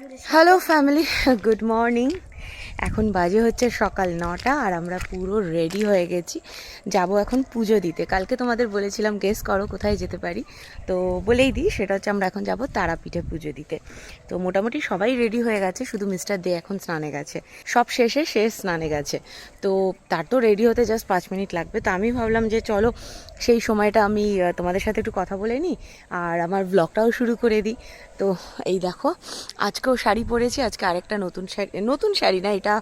Hello family good morning এখন বাজে হচ্ছে সকাল নটা আর আমরা পুরো রেডি হয়ে গেছি। যাব এখন পুজো দিতে। কালকে তোমাদের বলেছিলাম গেস করো কোথায় যেতে পারি। তো বলেই দিই, সেটা হচ্ছে আমরা এখন যাব তারাপীঠে পুজো দিতে। তো মোটামুটি সবাই রেডি হয়ে গেছে, শুধু মিস্টার দে এখন স্নানে গেছে। সব শেষে শেষ স্নানে গেছে। তো তার তো রেডি হতে জাস্ট পাঁচ মিনিট লাগবে। তো আমি ভাবলাম যে চলো সেই সময়টা আমি তোমাদের সাথে একটু কথা বলে নিই আর আমার ব্লগটাও শুরু করে দিই। তো এই দেখো, আজকেও শাড়ি পরেছি, আজকে আরেকটা নতুন শাড়ি নতুন শাড়ি না, এটা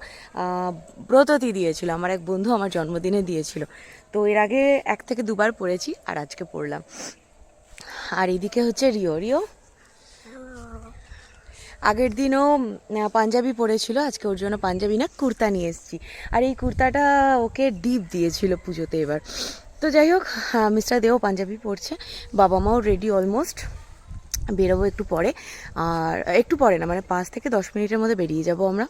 ব্রততি দিয়েছিল, আমার এক বন্ধু আমার জন্মদিনে দিয়েছিল। তো এর আগে এক থেকে দুবার পরেছি আর আজকে পরলাম। আর এদিকে হচ্ছে রিও রিও? আগের দিনও পাঞ্জাবি পরেছিল, আজকে ওর জন্য পাঞ্জাবি না, কুর্তা নিয়ে এসেছি। আর এই কুর্তাটা ওকে ডিপ দিয়েছিল পুজোতে এবার। তো যাই হোক মিস্টার দেও পাঞ্জাবি পরছে, বাবা মাও রেডি অলমোস্ট বেরোবো একটু পরে। আর একটু পরে না মানে পাঁচ থেকে দশ মিনিটের মধ্যে বেরিয়ে যাব আমরা।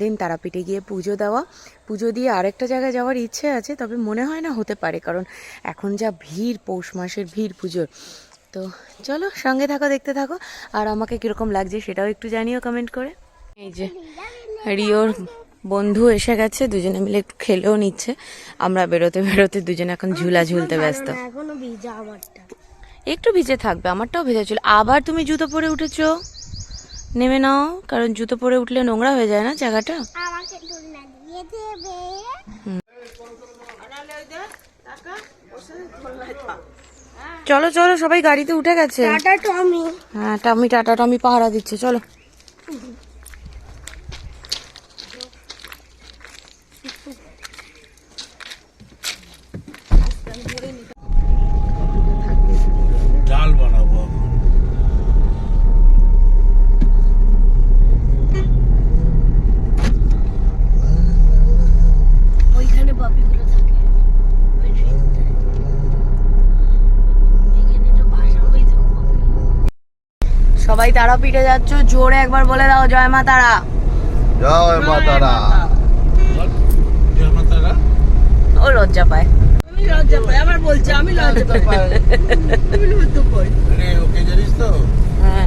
দেন তারাপীঠে গিয়ে পুজো দেওয়া। পুজো দিয়ে আরেকটা জায়গায় যাওয়ার ইচ্ছে আছে, তবে মনে হয় না হতে পারে, কারণ এখন যা ভিড়, পৌষ মাসের ভিড় পুজোর। তো চলো সঙ্গে থাকো, দেখতে থাকো। আর আমাকে কীরকম লাগছে সেটাও একটু জানিও কমেন্ট করে। এই যে রিওর বন্ধু এসে গেছে, দুজনে মিলে একটু খেলেও নিচ্ছে। আমরা বেরোতে বেরোতে দুজনে এখন ঝুলা ঝুলতে ব্যস্ত। একটু ভিজে থাকবে আমারটাও ভেজা ছিল। আবার তুমি জুতো পরে উঠেছো? নেমে নাও কারণ জুতো পরে উঠলে নোংরা হয়ে যায় না জায়গাটা? আমাকে দোলনা দিয়ে দেবে। চলো চলো সবাই গাড়িতে উঠে গেছে। Tata Tommy. হ্যাঁ টামি টাটা টামি পাহারা দিচ্ছে চলো ডাল বানাবো এখন। ওইখানে বাপিগুলো থাকে ওই রিংটায়। এখানে তো বাসা হয়েছে সবাই তারাপীঠে যাচ্ছ জোরে একবার বলে দাও জয় মা তারা। জয় মা তারা। ও লজ্জা পায়। আমি লজ্জা পাই আরে, ওকে জানিস তো? হ্যাঁ।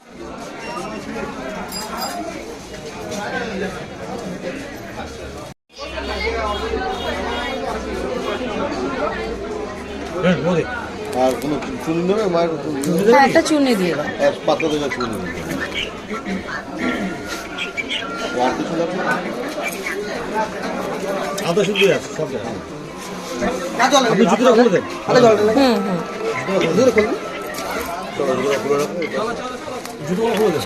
আর কোনো চুনি নেবে? মায়ের? হ্যাঁ একটা চুনি দিয়ে দাও। এক পাতা দেবে চুনি নেবে। আর কিছু লাগবে? আদা শুদ্ধ আছে, সব আপনি জুতোটা খুলে দেন। হুম হুম। জুতোটা খুলে দেন। জুতোগুলো খুলে দেন।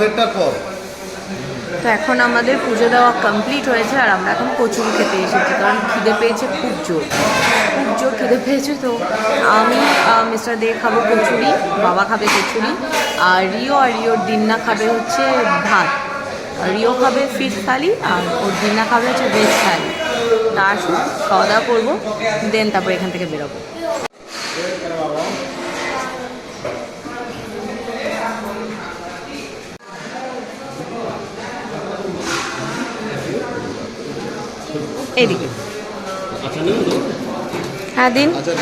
দেড়টার পর? তো এখন আমাদের পুজো দেওয়া কমপ্লিট হয়েছে আর আমরা এখন কচুরি খেতে এসেছি, কারণ খিদে পেয়েছে খুব জোর। খুব জোর খিদে পেয়েছে তো আমি মিস্টার দে খাব কচুরি, বাবা খাবে কচুরি, আর রিও আর রিওর দিন্না খাবে হচ্ছে ভাত। রিও খাবে ফিশ থালি আর ওর দিন্না খাবে হচ্ছে ভেজ থালি। তা আসুন, খাওয়া দাওয়া করব, দেন তারপর এখান থেকে বেরোবো। এদিকে। হ্যাঁ দিন। আচ্ছা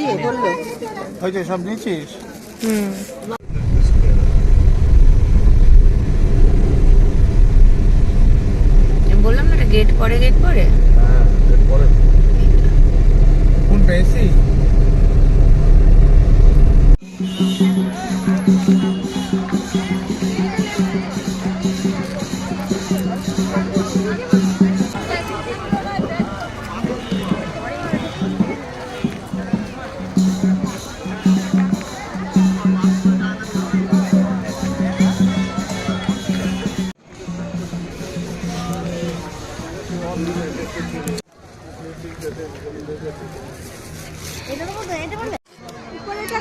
এটা বলল ওই হ্যাঁ হয়েছে সব নিয়েছিস? হুম। বললাম না গেট পরে গেট পরে? কোনটা এসি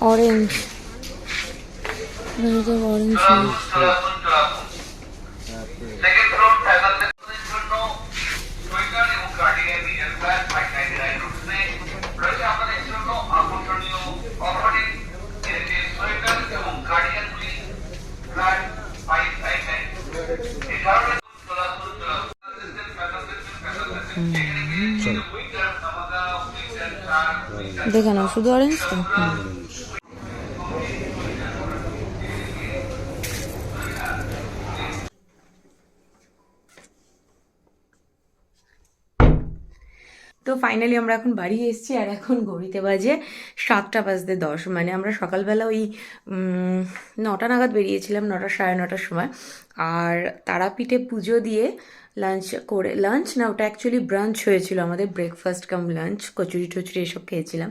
অরেঞ্জ অরেঞ্জ দেখে নাও শুধু অরেঞ্জ তো? তো ফাইনালি আমরা এখন বাড়ি এসেছি আর এখন ঘড়িতে বাজে সাতটা বাজতে দশ। মানে আমরা সকালবেলা ওই নটা নাগাদ বেরিয়েছিলাম, নটা সাড়ে নটার সময়। আর তারাপীঠে পুজো দিয়ে লাঞ্চ করে লাঞ্চ না, ওটা অ্যাকচুয়ালি ব্রাঞ্চ হয়েছিল, আমাদের ব্রেকফাস্ট কাম লাঞ্চ কচুরি টচুরি এসব খেয়েছিলাম।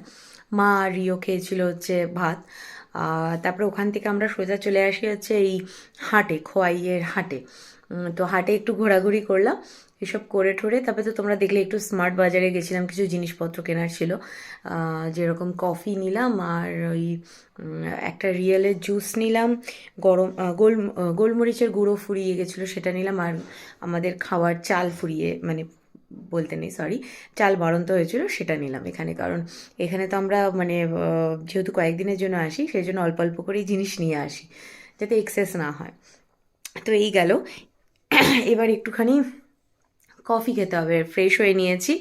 মা আর রিও খেয়েছিল হচ্ছে ভাত। তারপরে ওখান থেকে আমরা সোজা চলে আসি হচ্ছে এই হাটে, খোয়াইয়ের হাটে। তো হাটে একটু ঘোরাঘুরি করলাম। এসব করে ঠোরে। তারপরে তো তোমরা দেখলে একটু স্মার্ট বাজারে গেছিলাম, কিছু জিনিসপত্র কেনার ছিল। যেরকম কফি নিলাম আর ওই একটা রিয়েলের জুস নিলাম। গরম গোল গোলমরিচের গুঁড়ো ফুরিয়ে গেছিল, সেটা নিলাম। আর আমাদের খাওয়ার চাল ফুরিয়ে মানে বলতে নেই সরি চাল বাড়ন্ত হয়েছিল, সেটা নিলাম এখানে। কারণ এখানে তো আমরা মানে যেহেতু কয়েকদিনের জন্য আসি, সেই জন্য অল্প অল্প করেই জিনিস নিয়ে আসি, যাতে এক্সেস না হয়। তো এই গেল। এবার একটুখানি কফি খেতে হবে ফ্রেশ হয়ে নিয়েছি।